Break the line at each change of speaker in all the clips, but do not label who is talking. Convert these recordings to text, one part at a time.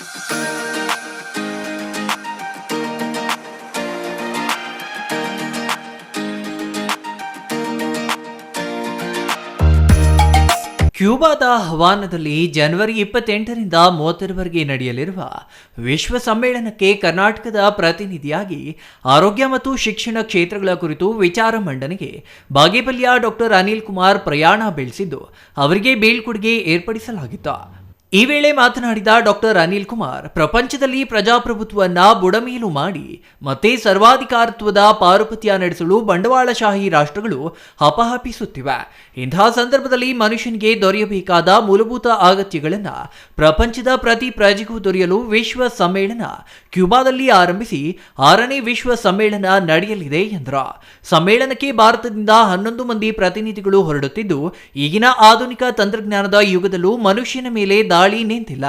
ಕ್ಯೂಬಾದ ಹವಾನದಲ್ಲಿ ಜನವರಿ ಇಪ್ಪತ್ತೆಂಟರಿಂದ ಮೂವತ್ತರವರೆಗೆ ನಡೆಯಲಿರುವ ವಿಶ್ವ ಸಮ್ಮೇಳನಕ್ಕೆ ಕರ್ನಾಟಕದ ಪ್ರತಿನಿಧಿಯಾಗಿ ಆರೋಗ್ಯ ಮತ್ತು ಶಿಕ್ಷಣ ಕ್ಷೇತ್ರಗಳ ಕುರಿತು ವಿಚಾರ ಮಂಡನೆಗೆ ಬಾಗೇಪಲ್ಲಿಯ ಡಾಕ್ಟರ್ ಅನಿಲ್ ಕುಮಾರ್ ಪ್ರಯಾಣ ಬೆಳೆಸಿದ್ದು, ಅವರಿಗೆ ಬೀಳ್ಕೊಡುಗೆ ಏರ್ಪಡಿಸಲಾಗಿತ್ತು. ಈ ವೇಳೆ ಮಾತನಾಡಿದ ಡಾಕ್ಟರ್ ಅನಿಲ್ ಕುಮಾರ್, ಪ್ರಪಂಚದಲ್ಲಿ ಪ್ರಜಾಪ್ರಭುತ್ವವನ್ನ ಬುಡಮೇಲು ಮಾಡಿ, ಮತ್ತೆ ಸರ್ವಾಧಿಕಾರತ್ವದ ಪಾರುಪತ್ಯ ನಡೆಸಲು ಬಂಡವಾಳಶಾಹಿ ರಾಷ್ಟ್ರಗಳು ಹಪಹಪಿಸುತ್ತಿವೆ. ಇಂತಹ ಸಂದರ್ಭದಲ್ಲಿ ಮನುಷ್ಯನಿಗೆ ದೊರೆಯಬೇಕಾದ ಮೂಲಭೂತ ಅಗತ್ಯಗಳನ್ನು ಪ್ರಪಂಚದ ಪ್ರತಿ ಪ್ರಜೆಗೂ ದೊರೆಯಲು ವಿಶ್ವ ಸಮ್ಮೇಳನ ಕ್ಯೂಬಾದಲ್ಲಿ ಆರಂಭಿಸಿ, ಆರನೇ ವಿಶ್ವ ಸಮ್ಮೇಳನ ನಡೆಯಲಿದೆ ಎಂದರು. ಸಮ್ಮೇಳನಕ್ಕೆ ಭಾರತದಿಂದ ಹನ್ನೊಂದು ಮಂದಿ ಪ್ರತಿನಿಧಿಗಳು ಹೊರಡುತ್ತಿದ್ದು, ಈಗಿನ ಆಧುನಿಕ ತಂತ್ರಜ್ಞಾನದ ಯುಗದಲ್ಲೂ ಮನುಷ್ಯನ ಮೇಲೆ ದಾಳಿ ನಿಂತಿಲ್ಲ.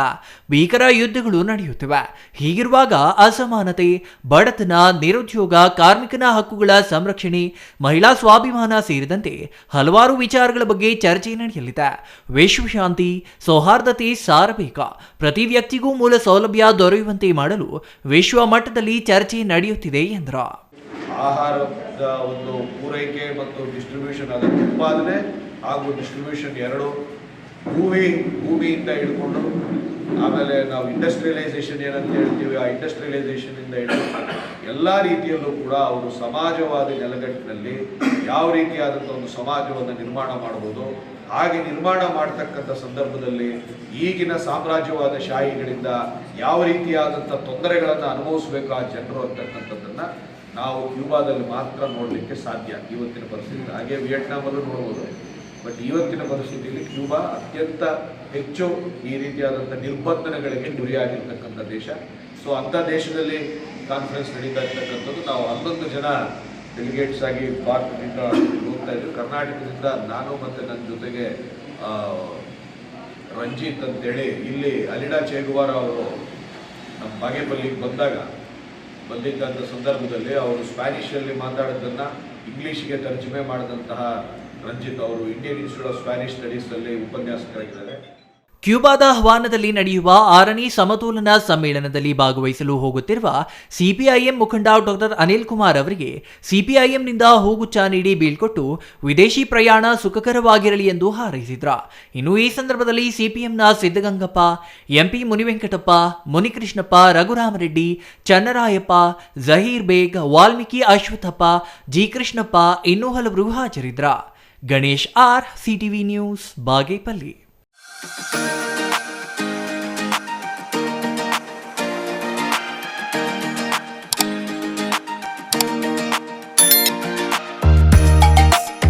ಭೀಕರ ಯುದ್ಧಗಳು ನಡೆಯುತ್ತಿವೆ. ಹೀಗಿರುವಾಗ ಅಸಮಾನತೆ, ಬಡತನ, ನಿರುದ್ಯೋಗ, ಕಾರ್ಮಿಕನ ಹಕ್ಕುಗಳ ಸಂರಕ್ಷಣೆ, ಮಹಿಳಾ ಸ್ವಾಭಿಮಾನ ಸೇರಿದಂತೆ ಹಲವಾರು ವಿಚಾರಗಳ ಬಗ್ಗೆ ಚರ್ಚೆ ನಡೆಯಲಿದೆ. ವಿಶ್ವಶಾಂತಿ ಸೌಹಾರ್ದತೆ ಸಾರಬೇಕು. ಪ್ರತಿ ವ್ಯಕ್ತಿಗೂ ಮೂಲ ಸೌಲಭ್ಯ ದೊರೆಯುವಂತೆ ಮಾಡಲು ವಿಶ್ವ ಮಟ್ಟದಲ್ಲಿ ಚರ್ಚೆ ನಡೆಯುತ್ತಿದೆ ಎಂದರು.
ಆಹಾರದ ಒಂದು ಪೂರೈಕೆ ಮತ್ತು ಡಿಸ್ಟ್ರಿಬ್ಯೂಷನ್ ಅದರ ಉತ್ಪಾದನೆ ಹಾಗೂ ಡಿಸ್ಟ್ರಿಬ್ಯೂಷನ್ ಎರಡು ಭೂಮಿ, ಭೂಮಿಯಿಂದ ಹಿಡ್ಕೊಂಡು ಆಮೇಲೆ ನಾವು ಇಂಡಸ್ಟ್ರಿಯಲೈಸೇಷನ್ ಏನಂತ ಹೇಳ್ತೀವಿ, ಆ ಇಂಡಸ್ಟ್ರಿಯಲೈಸೇಷನಿಂದ ಹಿಡ್ಕೊಂಡು ಎಲ್ಲ ರೀತಿಯಲ್ಲೂ ಕೂಡ ಅವರು ಸಮಾಜವಾದಿ ನೆಲೆಗಟ್ಟಿನಲ್ಲಿ ಯಾವ ರೀತಿಯಾದಂಥ ಒಂದು ಸಮಾಜವನ್ನು ನಿರ್ಮಾಣ ಮಾಡ್ಬೋದು, ಹಾಗೆ ನಿರ್ಮಾಣ ಮಾಡ್ತಕ್ಕಂಥ ಸಂದರ್ಭದಲ್ಲಿ ಈಗಿನ ಸಾಮ್ರಾಜ್ಯವಾದ ಶಾಹಿಗಳಿಂದ ಯಾವ ರೀತಿಯಾದಂಥ ತೊಂದರೆಗಳನ್ನು ಅನುಭವಿಸಬೇಕು ಆ ಜನರು ಅಂತಕ್ಕಂಥದ್ದನ್ನು ನಾವು ಕ್ಯೂಬಾದಲ್ಲಿ ಮಾತ್ರ ನೋಡಲಿಕ್ಕೆ ಸಾಧ್ಯ. ಇವತ್ತಿನ ಪರಿಸ್ಥಿತಿ. ಹಾಗೆ ವಿಯೆಟ್ನಾಮಲ್ಲೂ ನೋಡ್ಬೋದು. ಬಟ್ ಇವತ್ತಿನ ಪರಿಸ್ಥಿತಿಯಲ್ಲಿ ಕ್ಯೂಬಾ ಅತ್ಯಂತ ಹೆಚ್ಚು ಈ ರೀತಿಯಾದಂಥ ನಿರ್ಬಂಧನೆಗಳಿಗೆ ಗುರಿಯಾಗಿರ್ತಕ್ಕಂಥ ದೇಶ. ಸೊ ಅಂಥ ದೇಶದಲ್ಲಿ ಕಾನ್ಫರೆನ್ಸ್ ನಡೀತಾ ಇರ್ತಕ್ಕಂಥದ್ದು. ನಾವು ಹನ್ನೊಂದು ಜನ ಡೆಲಿಗೇಟ್ಸ್ ಆಗಿ ಭಾರತದಿಂದ ಹೋಗ್ತಾ ಇದ್ದೀವಿ ಕರ್ನಾಟಕದಿಂದ ನಾನು ಮತ್ತು ನನ್ನ ಜೊತೆಗೆ ರಂಜಿತ್ ಅಂತೇಳಿ ಇಲ್ಲಿ ಅಲಿಡಾ ಚೇಗುವಾರ ಅವರು ನಮ್ಮ ಬಾಗೇಪಲ್ಲಿಗೆ ಬಂದಾಗ, ಬಂದಿದ್ದಂಥ ಸಂದರ್ಭದಲ್ಲಿ ಅವರು ಸ್ಪ್ಯಾನಿಷಲ್ಲಿ ಮಾತಾಡೋದನ್ನು ಇಂಗ್ಲೀಷ್ಗೆ ತರ್ಜುಮೆ ಮಾಡಿದಂತಹ ರಂಜಿತ್ ಅವರು ಇಂಡಿಯನ್ ಇನ್ಸ್ಟಿಟ್ಯೂಟ್ ಆಫ್ ಸ್ಪ್ಯಾನಿಷ್ ಉಪನ್ಯಾಸಕರಾಗಿದ್ದಾರೆ.
ಕ್ಯೂಬಾದ ಹವಾನದಲ್ಲಿ ನಡೆಯುವ ಆರನೇ ಸಮತೋಲನ ಸಮ್ಮೇಳನದಲ್ಲಿ ಭಾಗವಹಿಸಲು ಹೋಗುತ್ತಿರುವ ಸಿಪಿಐಎಂ ಮುಖಂಡ ಡಾಕ್ಟರ್ ಅನಿಲ್ ಕುಮಾರ್ ಅವರಿಗೆ ಸಿಪಿಐಎಂನಿಂದ ಹೂಗುಚ್ಚ ನೀಡಿ ಬೀಳ್ಕೊಟ್ಟು ವಿದೇಶಿ ಪ್ರಯಾಣ ಸುಖಕರವಾಗಿರಲಿ ಎಂದು ಹಾರೈಸಿದ್ರ. ಇನ್ನು ಈ ಸಂದರ್ಭದಲ್ಲಿ ಸಿಪಿಎಂನ ಸಿದ್ದಗಂಗಪ್ಪ ಎಂಪಿ ಮುನಿವೆಂಕಟಪ್ಪ, ಮುನಿಕೃಷ್ಣಪ್ಪ, ರಘುರಾಮರೆಡ್ಡಿ, ಚನ್ನರಾಯಪ್ಪ, ಜಹೀರ್ ಬೇಗ್, ವಾಲ್ಮೀಕಿ ಅಶ್ವಥಪ್ಪ, ಜಿ ಕೃಷ್ಣಪ್ಪ ಇನ್ನೂ ಹಲವರು ಹಾಜರಿದ್ರ. Ganesh R CTV news Bagepalli.